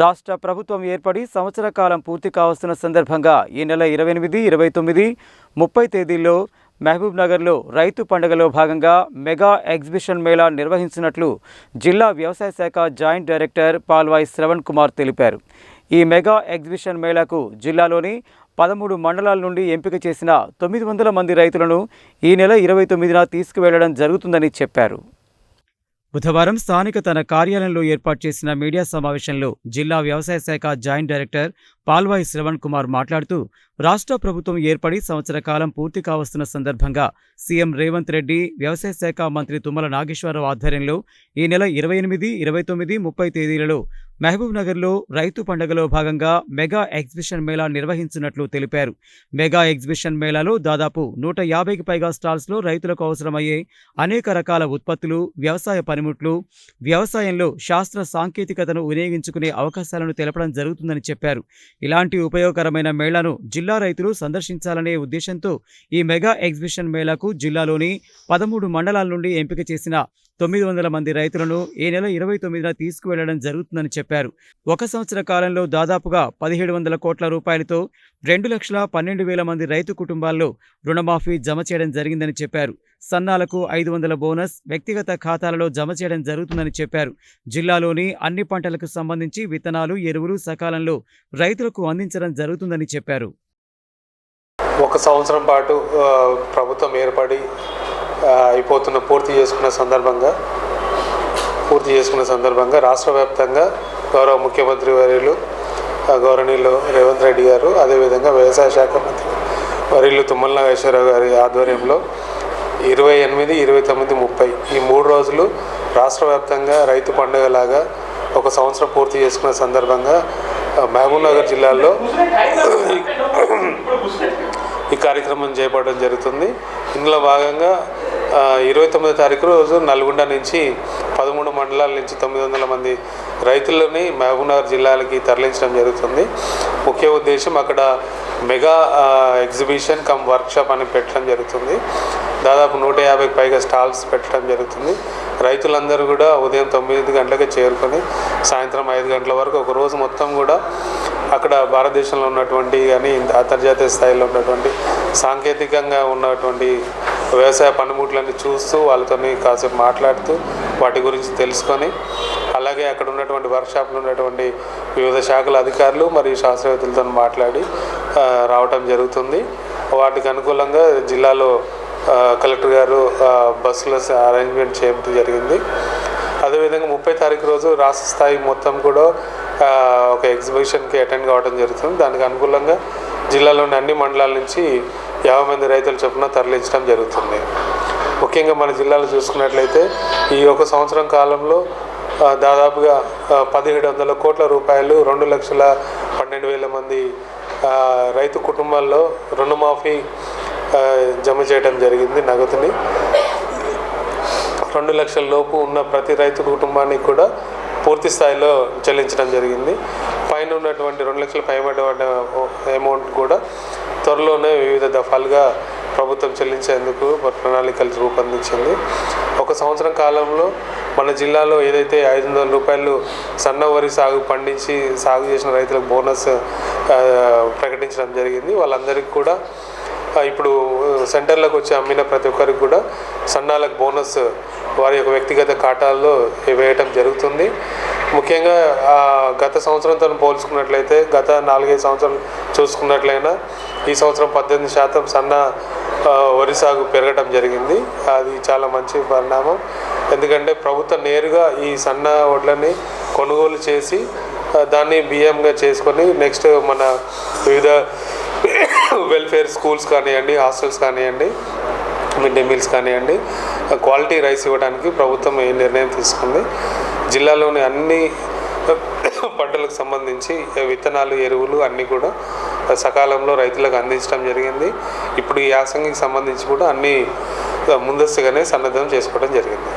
రాష్ట్ర ప్రభుత్వం ఏర్పడి సంవత్సర కాలం పూర్తి కావస్తున్న సందర్భంగా ఈ నెల ఇరవై ఎనిమిది ఇరవై తొమ్మిది ముప్పై తేదీల్లో మహబూబ్ నగర్లో రైతు పండుగలో భాగంగా మెగా ఎగ్జిబిషన్ మేళా నిర్వహించినట్లు జిల్లా వ్యవసాయ శాఖ జాయింట్ డైరెక్టర్ పాల్వాయి శ్రవణ్ కుమార్ తెలిపారు. ఈ మెగా ఎగ్జిబిషన్ మేళాకు జిల్లాలోని పదమూడు మండలాల నుండి ఎంపిక చేసిన తొమ్మిది వందల మంది రైతులను ఈ నెల ఇరవై తొమ్మిదిన తీసుకువెళ్ళడం జరుగుతుందని చెప్పారు. బుధవారం స్థానిక తన కార్యాలయంలో ఏర్పాటు చేసిన మీడియా సమావేశంలో జిల్లా వ్యవసాయ శాఖ జాయింట్ డైరెక్టర్ పాల్వాయి శ్రవణ్ కుమార్ మాట్లాడుతూ రాష్ట్ర ప్రభుత్వం ఏర్పడి సంవత్సర కాలం పూర్తి కావస్తున్న సందర్భంగా సీఎం రేవంత్ రెడ్డి వ్యవసాయ శాఖ మంత్రి తుమ్మల నాగేశ్వరరావు ఆధ్వర్యంలో ఈ నెల ఇరవై ఎనిమిది ఇరవై తొమ్మిది ముప్పై తేదీలలో మహబూబ్ నగర్లో రైతు పండుగలో భాగంగా మెగా ఎగ్జిబిషన్ మేళా నిర్వహించినట్లు తెలిపారు. మెగా ఎగ్జిబిషన్ మేళాలో దాదాపు నూట యాభైకి పైగా స్టాల్స్లో రైతులకు అవసరమయ్యే అనేక రకాల ఉత్పత్తులు వ్యవసాయ పనిముట్లు వ్యవసాయంలో శాస్త్ర సాంకేతికతను వినియోగించుకునే అవకాశాలను తెలపడం జరుగుతుందని చెప్పారు. ఇలాంటి ఉపయోగకరమైన మేళాను జిల్లా రైతులు సందర్శించాలనే ఉద్దేశంతో ఈ మెగా ఎగ్జిబిషన్ మేళాకు జిల్లాలోని పదమూడు మండలాల నుండి ఎంపిక చేసిన తొమ్మిది వందల మంది రైతులను ఈ నెల ఇరవై తొమ్మిదిన తీసుకువెళ్ళడం జరుగుతుందని చెప్పారు. ఒక సంవత్సర కాలంలో దాదాపుగా పదిహేడు వందల కోట్ల రూపాయలతో రెండు లక్షల పన్నెండు వేల మంది రైతు కుటుంబాల్లో రుణమాఫీ జమ చేయడం జరిగిందని చెప్పారు. సన్నాలకు ఐదు వందల బోనస్ వ్యక్తిగత ఖాతాలలో జమ చేయడం జరుగుతుందని చెప్పారు. జిల్లాలోని అన్ని పంటలకు సంబంధించి విత్తనాలు ఎరువులు సకాలంలో రైతులకు అందించడం జరుగుతుందని చెప్పారు. ఒక సంవత్సరం పాటు ప్రభుత్వం ఏర్పడి అయిపోతున్న పూర్తి చేసుకున్న సందర్భంగా పూర్తి చేసుకున్న సందర్భంగా రాష్ట్ర వ్యాప్తంగా గౌరవ ముఖ్యమంత్రి వర్యులు గౌరవనీయులు రేవంత్ రెడ్డి గారు అదేవిధంగా వ్యవసాయ శాఖ మంత్రి వర్యులు తుమ్మల నాగేశ్వరరావు గారి ఆధ్వర్యంలో ఇరవై ఎనిమిది ఇరవై తొమ్మిది ముప్పై ఈ మూడు రోజులు రాష్ట్ర వ్యాప్తంగా రైతు పండుగలాగా ఒక సంవత్సరం పూర్తి చేసుకున్న సందర్భంగా మహబూబ్నగర్ జిల్లాలో ఈ కార్యక్రమం చేపట్టడం జరుగుతుంది. ఇందులో భాగంగా ఇరవై తొమ్మిదో తారీఖు రోజు నల్గొండ నుంచి పదమూడు మండలాల నుంచి తొమ్మిది వందల మంది రైతులని మహబూబ్నగర్ జిల్లాలకి తరలించడం జరుగుతుంది. ముఖ్య ఉద్దేశం అక్కడ మెగా ఎగ్జిబిషన్ కమ్ వర్క్షాప్ అని పెట్టడం జరుగుతుంది. దాదాపు నూట యాభైకి పైగా స్టాల్స్ పెట్టడం జరుగుతుంది. రైతులందరూ కూడా ఉదయం తొమ్మిది గంటలకు చేరుకొని సాయంత్రం ఐదు గంటల వరకు ఒక రోజు మొత్తం కూడా అక్కడ భారతదేశంలో ఉన్నటువంటి కానీ అంతర్జాతీయ స్థాయిలో ఉన్నటువంటి సాంకేతికంగా ఉన్నటువంటి వ్యవసాయ పనిముట్లన్నీ చూస్తూ వాళ్ళతోని కాసేపు మాట్లాడుతూ వాటి గురించి తెలుసుకొని అలాగే అక్కడ ఉన్నటువంటి వర్క్షాప్లో ఉన్నటువంటి వివిధ శాఖల అధికారులు మరియు శాస్త్రవేత్తలతో మాట్లాడి రావటం జరుగుతుంది. వాటికి అనుకూలంగా జిల్లాలో కలెక్టర్ గారు బస్సుల అరేంజ్మెంట్ చేయడం జరిగింది. అదేవిధంగా ముప్పై తారీఖు రోజు రాష్ట్ర స్థాయి మొత్తం కూడా ఒక ఎగ్జిబిషన్కి అటెండ్ కావడం జరుగుతుంది. దానికి అనుకూలంగా జిల్లాలోని అన్ని మండలాల నుంచి యాభై మంది రైతులు చొప్పున తరలించడం జరుగుతుంది. ముఖ్యంగా మన జిల్లాలో చూసుకున్నట్లయితే ఈ ఒక సంవత్సరం కాలంలో దాదాపుగా పదిహేడు వందల కోట్ల రూపాయలు రెండు లక్షల పన్నెండు వేల మంది రైతు కుటుంబాల్లో రుణమాఫీ జమ చేయడం జరిగింది నగదుని. రెండు లక్షల లోపు ఉన్న ప్రతి రైతు కుటుంబానికి కూడా పూర్తి స్థాయిలో చెల్లించడం జరిగింది. పైన ఉన్నటువంటి రెండు లక్షల పైబడి అమౌంట్ కూడా త్వరలోనే వివిధ దఫాలుగా ప్రభుత్వం చెల్లించేందుకు ప్రణాళికలు రూపొందించింది. ఒక సంవత్సరం కాలంలో మన జిల్లాలో ఏదైతే ఐదు వందల రూపాయలు సన్న వరి సాగు పండించి సాగు చేసిన రైతులకు బోనస్ ప్రకటించడం జరిగింది. వాళ్ళందరికీ కూడా ఇప్పుడు సెంటర్లకు వచ్చి అమ్మిన ప్రతి ఒక్కరికి కూడా సన్నాలకు బోనస్ వారి యొక్క వ్యక్తిగత ఖాతాల్లో వేయటం జరుగుతుంది. ముఖ్యంగా గత సంవత్సరంతో పోల్చుకున్నట్లయితే గత నాలుగైదు సంవత్సరాలు చూసుకున్నట్లయినా ఈ సంవత్సరం పద్దెనిమిది శాతం సన్న వరి సాగు పెరగటం జరిగింది. అది చాలా మంచి పరిణామం. ఎందుకంటే ప్రభుత్వం నేరుగా ఈ సన్న వడ్లని కొనుగోలు చేసి దాన్ని బియ్యంగా చేసుకొని నెక్స్ట్ మన వివిధ వెల్ఫేర్ స్కూల్స్ కానివ్వండి హాస్టల్స్ కానివ్వండి మిడ్ డే మీల్స్ కానివ్వండి క్వాలిటీ రైస్ ఇవ్వడానికి ప్రభుత్వం ఈ నిర్ణయం తీసుకుంది. జిల్లాలోని అన్ని పంటలకు సంబంధించి విత్తనాలు ఎరువులు అన్నీ కూడా సకాలంలో రైతులకు అందించడం జరిగింది. ఇప్పుడు ఈ యాసంగికి సంబంధించి కూడా అన్నీ ముందస్తుగానే సన్నద్ధం చేసుకోవడం జరిగింది.